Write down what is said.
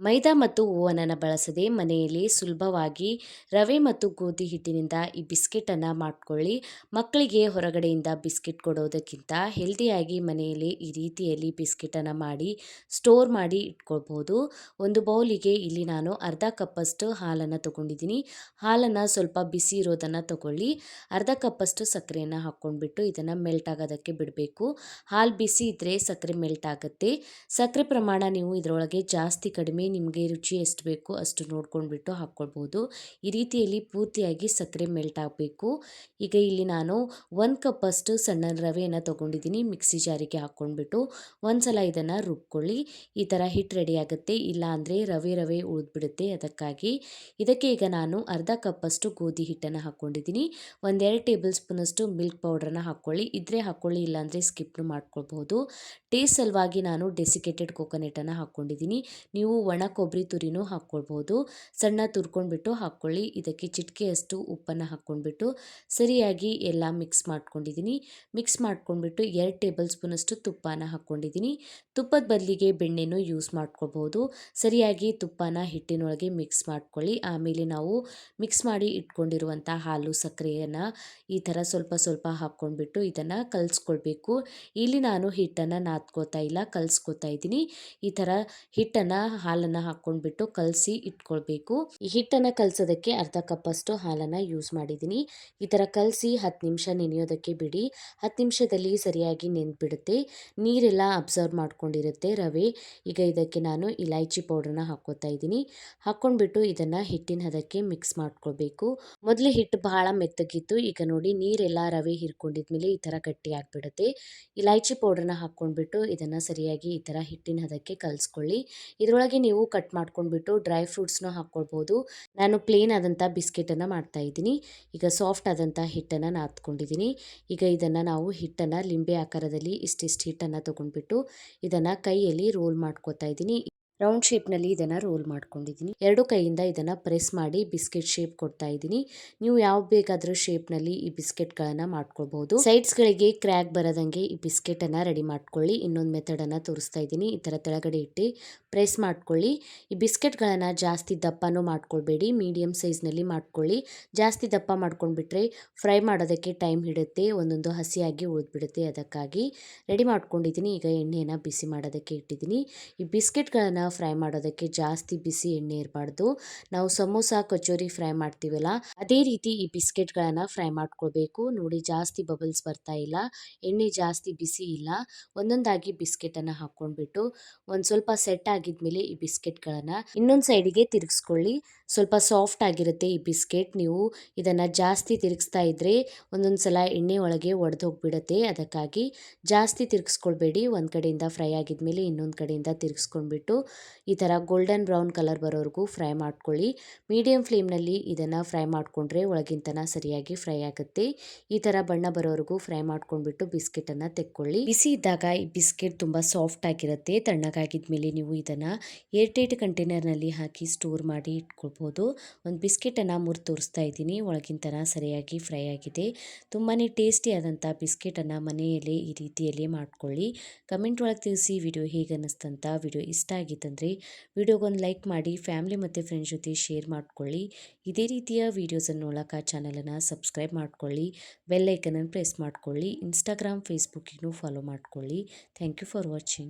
ಮೈದಾ ಮತ್ತು ಓವನನ್ನು ಬಳಸದೆ ಮನೆಯಲ್ಲಿ ಸುಲಭವಾಗಿ ರವೆ ಮತ್ತು ಗೋಧಿ ಹಿಟ್ಟಿನಿಂದ ಈ ಬಿಸ್ಕೆಟನ್ನು ಮಾಡ್ಕೊಳ್ಳಿ. ಮಕ್ಕಳಿಗೆ ಹೊರಗಡೆಯಿಂದ ಬಿಸ್ಕೆಟ್ ಕೊಡೋದಕ್ಕಿಂತ ಹೆಲ್ದಿಯಾಗಿ ಮನೆಯಲ್ಲಿ ಈ ರೀತಿಯಲ್ಲಿ ಬಿಸ್ಕೆಟನ್ನು ಮಾಡಿ, ಸ್ಟೋರ್ ಮಾಡಿ ಇಟ್ಕೊಳ್ಬೋದು. ಒಂದು ಬೌಲಿಗೆ ಇಲ್ಲಿ ನಾನು ಅರ್ಧ ಕಪ್ಪಷ್ಟು ಹಾಲನ್ನು ತಗೊಂಡಿದ್ದೀನಿ. ಹಾಲನ್ನು ಸ್ವಲ್ಪ ಬಿಸಿ ಇರೋದನ್ನು ತಗೊಳ್ಳಿ. ಅರ್ಧ ಕಪ್ಪಷ್ಟು ಸಕ್ಕರೆಯನ್ನು ಹಾಕ್ಕೊಂಡ್ಬಿಟ್ಟು ಇದನ್ನು ಮೆಲ್ಟ್ ಆಗೋದಕ್ಕೆ ಬಿಡಬೇಕು. ಹಾಲು ಬಿಸಿ ಇದ್ದರೆ ಸಕ್ಕರೆ ಮೆಲ್ಟ್ ಆಗುತ್ತೆ. ಸಕ್ಕರೆ ಪ್ರಮಾಣ ನೀವು ಇದರೊಳಗೆ ಜಾಸ್ತಿ ಕಡಿಮೆ ನಿಮಗೆ ರುಚಿ ಎಷ್ಟು ಬೇಕು ಅಷ್ಟು ನೋಡ್ಕೊಂಡ್ಬಿಟ್ಟು ಹಾಕ್ಕೊಳ್ಬೋದು. ಈ ರೀತಿಯಲ್ಲಿ ಪೂರ್ತಿಯಾಗಿ ಸಕ್ಕರೆ ಮೆಲ್ಟ್ ಆಗಬೇಕು. ಈಗ ಇಲ್ಲಿ ನಾನು ಒಂದು ಕಪ್ಪಷ್ಟು ಸಣ್ಣ ರವೆಯನ್ನು ತೊಗೊಂಡಿದ್ದೀನಿ. ಮಿಕ್ಸಿ ಜಾರಿಗೆ ಹಾಕ್ಕೊಂಡ್ಬಿಟ್ಟು ಒಂದು ಸಲ ಇದನ್ನು ರುಬ್ಕೊಳ್ಳಿ. ಈ ಥರ ಹಿಟ್ಟು ರೆಡಿ ಆಗುತ್ತೆ. ಇಲ್ಲ ಅಂದರೆ ರವೆ ರವೆ ಉಳಿದ್ಬಿಡುತ್ತೆ ಅದಕ್ಕಾಗಿ. ಇದಕ್ಕೆ ಈಗ ನಾನು ಅರ್ಧ ಕಪ್ಪಷ್ಟು ಗೋಧಿ ಹಿಟ್ಟನ್ನು ಹಾಕ್ಕೊಂಡಿದ್ದೀನಿ. ಒಂದೆರಡು ಟೇಬಲ್ ಸ್ಪೂನಷ್ಟು ಮಿಲ್ಕ್ ಪೌಡ್ರನ್ನ ಹಾಕ್ಕೊಳ್ಳಿ. ಇದ್ರೆ ಹಾಕ್ಕೊಳ್ಳಿ ಇಲ್ಲಾಂದರೆ ಸ್ಕಿಪ್ನು ಮಾಡ್ಕೊಳ್ಬಹುದು. ಟೇಸ್ಟ್ ಸಲುವಾಗಿ ನಾನು ಡೆಸಿಕೇಟೆಡ್ ಕೋಕೋನೆಟನ್ನು ಹಾಕ್ಕೊಂಡಿದ್ದೀನಿ. ನೀವು ಒಣ ಕೊಬ್ಬರಿ ತುರಿನೂ ಹಾಕ್ಕೊಳ್ಬೋದು. ಸಣ್ಣ ತುರ್ಕೊಂಡ್ಬಿಟ್ಟು ಹಾಕ್ಕೊಳ್ಳಿ. ಇದಕ್ಕೆ ಚಿಟಿಕೆಯಷ್ಟು ಉಪ್ಪನ್ನು ಹಾಕ್ಕೊಂಡ್ಬಿಟ್ಟು ಸರಿಯಾಗಿ ಎಲ್ಲ ಮಿಕ್ಸ್ ಮಾಡ್ಕೊಂಡಿದ್ದೀನಿ. ಮಿಕ್ಸ್ ಮಾಡ್ಕೊಂಡ್ಬಿಟ್ಟು ಎರಡು ಟೇಬಲ್ ಸ್ಪೂನಷ್ಟು ತುಪ್ಪನ ಹಾಕ್ಕೊಂಡಿದ್ದೀನಿ. ತುಪ್ಪದ ಬದಲಿಗೆ ಬೆಣ್ಣೆನೂ ಯೂಸ್ ಮಾಡ್ಕೊಳ್ಬೋದು. ಸರಿಯಾಗಿ ತುಪ್ಪನ ಹಿಟ್ಟಿನೊಳಗೆ ಮಿಕ್ಸ್ ಮಾಡ್ಕೊಳ್ಳಿ. ಆಮೇಲೆ ನಾವು ಮಿಕ್ಸ್ ಮಾಡಿ ಇಟ್ಕೊಂಡಿರುವಂಥ ಹಾಲು, ಸಕ್ಕರೆಯನ್ನು ಈ ಥರ ಸ್ವಲ್ಪ ಸ್ವಲ್ಪ ಹಾಕ್ಕೊಂಡ್ಬಿಟ್ಟು ಇದನ್ನು ಕಲಿಸ್ಕೊಳ್ಬೇಕು. ಇಲ್ಲಿ ನಾನು ಹಿಟ್ಟನ್ನು ನಾದ್ಕೋತಾ ಇಲ್ಲ ಕಲಿಸ್ಕೊತಾ ಇದ್ದೀನಿ. ಈ ಥರ ಹಿಟ್ಟನ್ನು ಹಾಲನ್ನು ಹಾಕ್ಕೊಂಡ್ಬಿಟ್ಟು ಕಲಸಿ ಇಟ್ಕೊಳ್ಬೇಕು. ಈ ಹಿಟ್ಟನ್ನು ಕಲಸೋದಕ್ಕೆ ಅರ್ಧ ಕಪ್ಪಷ್ಟು ಹಾಲನ್ನು ಯೂಸ್ ಮಾಡಿದ್ದೀನಿ. ಈ ಥರ ಕಲಸಿ ಹತ್ತು ನಿಮಿಷ ನೆನೆಯೋದಕ್ಕೆ ಬಿಡಿ. ಹತ್ತು ನಿಮಿಷದಲ್ಲಿ ಸರಿಯಾಗಿ ನೆಂದ್ಬಿಡುತ್ತೆ ನೀರೆಲ್ಲ ಅಬ್ಸರ್ವ್ ಮಾಡ್ಕೊಂಡಿರುತ್ತೆ ರವೆ. ಈಗ ಇದಕ್ಕೆ ನಾನು ಇಲೈಚಿ ಪೌಡರ್ನ ಹಾಕೋತಾ ಇದ್ದೀನಿ. ಹಾಕ್ಕೊಂಡ್ಬಿಟ್ಟು ಇದನ್ನು ಹಿಟ್ಟಿನ ಹದಕ್ಕೆ ಮಿಕ್ಸ್ ಮಾಡ್ಕೊಳ್ಬೇಕು. ಮೊದಲು ಹಿಟ್ಟು ಬಹಳ ಮೆತ್ತಗಿತ್ತು. ಈಗ ನೋಡಿ ನೀರೆಲ್ಲ ರವೆ ಹಿರ್ಕೊಂಡಿದ್ಮೇಲೆ ಈ ಥರ ಗಟ್ಟಿ ಆಗಿಬಿಡುತ್ತೆ. ಪೌಡರ್ನ ಹಾಕ್ಕೊಂಡ್ಬಿಟ್ಟು ಇದನ್ನು ಸರಿಯಾಗಿ ಈ ಥರ ಹಿಟ್ಟಿನ ಹದಕ್ಕೆ ಕಲಿಸ್ಕೊಳ್ಳಿ. ಇದರೊಳಗೆ ನೀವು ಕಟ್ ಮಾಡ್ಕೊಂಡ್ಬಿಟ್ಟು ಡ್ರೈ ಫ್ರೂಟ್ಸ್ನ ಹಾಕ್ಕೊಳ್ಬೋದು. ನಾನು ಪ್ಲೇನ್ ಆದಂಥ ಬಿಸ್ಕೆಟನ್ನು ಮಾಡ್ತಾ ಇದ್ದೀನಿ. ಈಗ ಸಾಫ್ಟ್ ಆದಂಥ ಹಿಟ್ಟನ್ನು ನಾದ್ಕೊಂಡಿದ್ದೀನಿ ಈಗ ಇದನ್ನು ನಾವು ಹಿಟ್ಟನ್ನು ಲಿಂಬೆ ಆಕಾರದಲ್ಲಿ ಇಷ್ಟಿಷ್ಟು ಹಿಟ್ಟನ್ನು ತೊಗೊಂಡ್ಬಿಟ್ಟು ಇದನ್ನು ಕೈಯಲ್ಲಿ ರೋಲ್ ಮಾಡ್ಕೋತಾ ಇದ್ದೀನಿ. ರೌಂಡ್ ಶೇಪ್ನಲ್ಲಿ ಇದನ್ನು ರೋಲ್ ಮಾಡ್ಕೊಂಡಿದ್ದೀನಿ. ಎರಡು ಕೈಯಿಂದ ಇದನ್ನು ಪ್ರೆಸ್ ಮಾಡಿ ಬಿಸ್ಕೆಟ್ ಶೇಪ್ ಕೊಡ್ತಾ ಇದ್ದೀನಿ. ನೀವು ಯಾವ ಬೇಕಾದರೂ ಶೇಪ್ನಲ್ಲಿ ಈ ಬಿಸ್ಕೆಟ್ಗಳನ್ನು ಮಾಡ್ಕೊಳ್ಬಹುದು ಸೈಡ್ಸ್ಗಳಿಗೆ ಕ್ರ್ಯಾಕ್ ಬರದಂಗೆ ಈ ಬಿಸ್ಕೆಟನ್ನು ರೆಡಿ ಮಾಡ್ಕೊಳ್ಳಿ. ಇನ್ನೊಂದು ಮೆಥಡನ್ನು ತೋರಿಸ್ತಾ ಇದ್ದೀನಿ. ಈ ಥರ ತೆಳಗಡೆ ಇಟ್ಟು ಪ್ರೆಸ್ ಮಾಡ್ಕೊಳ್ಳಿ. ಈ ಬಿಸ್ಕೆಟ್ಗಳನ್ನು ಜಾಸ್ತಿ ದಪ್ಪನೂ ಮಾಡ್ಕೊಳ್ಬೇಡಿ. ಮೀಡಿಯಮ್ ಸೈಜ್ನಲ್ಲಿ ಮಾಡ್ಕೊಳ್ಳಿ. ಜಾಸ್ತಿ ದಪ್ಪ ಮಾಡ್ಕೊಂಡ್ಬಿಟ್ರೆ ಫ್ರೈ ಮಾಡೋದಕ್ಕೆ ಟೈಮ್ ಹಿಡುತ್ತೆ. ಒಂದೊಂದು ಹಸಿಯಾಗಿ ಉಳಿದ್ಬಿಡುತ್ತೆ. ಅದಕ್ಕಾಗಿ ರೆಡಿ ಮಾಡ್ಕೊಂಡಿದ್ದೀನಿ. ಈಗ ಎಣ್ಣೆಯನ್ನು ಬಿಸಿ ಮಾಡೋದಕ್ಕೆ ಇಟ್ಟಿದ್ದೀನಿ. ಈ ಬಿಸ್ಕೆಟ್ಗಳನ್ನು ಫ್ರೈ ಮಾಡೋದಕ್ಕೆ ಜಾಸ್ತಿ ಬಿಸಿ ಎಣ್ಣೆ ಇರಬಾರ್ದು. ನಾವು ಸಮೋಸ, ಕಚೋರಿ ಫ್ರೈ ಮಾಡ್ತೀವಲ್ಲ, ಅದೇ ರೀತಿ ಈ ಬಿಸ್ಕೆಟ್ಗಳನ್ನು ಫ್ರೈ ಮಾಡ್ಕೊಳ್ಬೇಕು. ನೋಡಿ, ಜಾಸ್ತಿ ಬಬಲ್ಸ್ ಬರ್ತಾ ಇಲ್ಲ, ಎಣ್ಣೆ ಜಾಸ್ತಿ ಬಿಸಿ ಇಲ್ಲ. ಒಂದೊಂದಾಗಿ ಬಿಸ್ಕೆಟನ್ನು ಹಾಕ್ಕೊಂಡ್ಬಿಟ್ಟು ಒಂದು ಸ್ವಲ್ಪ ಸೆಟ್ ಆಗಿದ್ಮೇಲೆ ಈ ಬಿಸ್ಕೆಟ್ಗಳನ್ನು ಇನ್ನೊಂದು ಸೈಡಿಗೆ ತಿರುಗಿಸ್ಕೊಳ್ಳಿ. ಸ್ವಲ್ಪ ಸಾಫ್ಟ್ ಆಗಿರುತ್ತೆ ಈ ಬಿಸ್ಕೆಟ್, ನೀವು ಇದನ್ನು ಜಾಸ್ತಿ ತಿರುಗಿಸ್ತಾ ಇದ್ದರೆ ಒಂದೊಂದು ಸಲ ಎಣ್ಣೆ ಒಳಗೆ ಒಡೆದು ಹೋಗ್ಬಿಡುತ್ತೆ ಅದಕ್ಕಾಗಿ ಜಾಸ್ತಿ ತಿರುಗಿಸ್ಕೊಳ್ಬೇಡಿ. ಒಂದು ಕಡೆಯಿಂದ ಫ್ರೈ ಆಗಿದ್ಮೇಲೆ ಇನ್ನೊಂದು ಕಡೆಯಿಂದ ತಿರುಗಿಸ್ಕೊಂಡ್ಬಿಟ್ಟು ಈ ಥರ ಗೋಲ್ಡನ್ ಬ್ರೌನ್ ಕಲರ್ ಬರೋವರೆಗೂ ಫ್ರೈ ಮಾಡ್ಕೊಳ್ಳಿ. ಮೀಡಿಯಂ ಫ್ಲೇಮ್ನಲ್ಲಿ ಇದನ್ನು ಫ್ರೈ ಮಾಡಿಕೊಂಡ್ರೆ ಒಳಗಿಂತನ ಸರಿಯಾಗಿ ಫ್ರೈ ಆಗುತ್ತೆ. ಈ ಥರ ಬಣ್ಣ ಬರೋವರೆಗೂ ಫ್ರೈ ಮಾಡ್ಕೊಂಡ್ಬಿಟ್ಟು ಬಿಸ್ಕೆಟನ್ನು ತೆಕ್ಕೊಳ್ಳಿ. ಬಿಸಿ ಇದ್ದಾಗ ಈ ಬಿಸ್ಕೆಟ್ ತುಂಬ ಸಾಫ್ಟ್ ಆಗಿರುತ್ತೆ. ತಣ್ಣಗಾಗಿದ್ಮೇಲೆ ನೀವು ಇದನ್ನು ಏರ್ಟೈಟ್ ಕಂಟೈನರ್ನಲ್ಲಿ ಹಾಕಿ ಸ್ಟೋರ್ ಮಾಡಿ ಇಟ್ಕೊಳ್ಬೋದು. ಒಂದು ಬಿಸ್ಕೆಟನ್ನು ಮುರಿದು ತೋರಿಸ್ತಾ ಇದ್ದೀನಿ. ಒಳಗಿಂತನ ಸರಿಯಾಗಿ ಫ್ರೈ ಆಗಿದೆ. ತುಂಬಾ ಟೇಸ್ಟಿ ಆದಂಥ ಬಿಸ್ಕೆಟನ್ನು ಮನೆಯಲ್ಲೇ ಈ ರೀತಿಯಲ್ಲಿ ಮಾಡ್ಕೊಳ್ಳಿ. ಕಮೆಂಟ್ ಒಳಗೆ ತಿಳಿಸಿ. ವಿಡಿಯೋ ಹೇಗೆ ಅನ್ನಿಸ್ತಂತ ವಿಡಿಯೋ ಇಷ್ಟ ಆಗಿತ್ತಂದರೆ ವಿಡಿಯೋಗೊಂದು ಲೈಕ್ ಮಾಡಿ, ಫ್ಯಾಮಿಲಿ ಮತ್ತು ಫ್ರೆಂಡ್ಸ್ ಜೊತೆ ಶೇರ್ ಮಾಡ್ಕೊಳ್ಳಿ. ಇದೇ ರೀತಿಯ ವೀಡಿಯೋಸನ್ನು ನೋಡೋಕೆ ಚಾನಲನ್ನು ಸಬ್ಸ್ಕ್ರೈಬ್ ಮಾಡ್ಕೊಳ್ಳಿ. ಬೆಲ್ಲೈಕನನ್ನು ಪ್ರೆಸ್ ಮಾಡ್ಕೊಳ್ಳಿ. ಇನ್ಸ್ಟಾಗ್ರಾಮ್ ಫೇಸ್ಬುಕ್ಕಿಗೂ ಫಾಲೋ ಮಾಡ್ಕೊಳ್ಳಿ. Thank you for watching.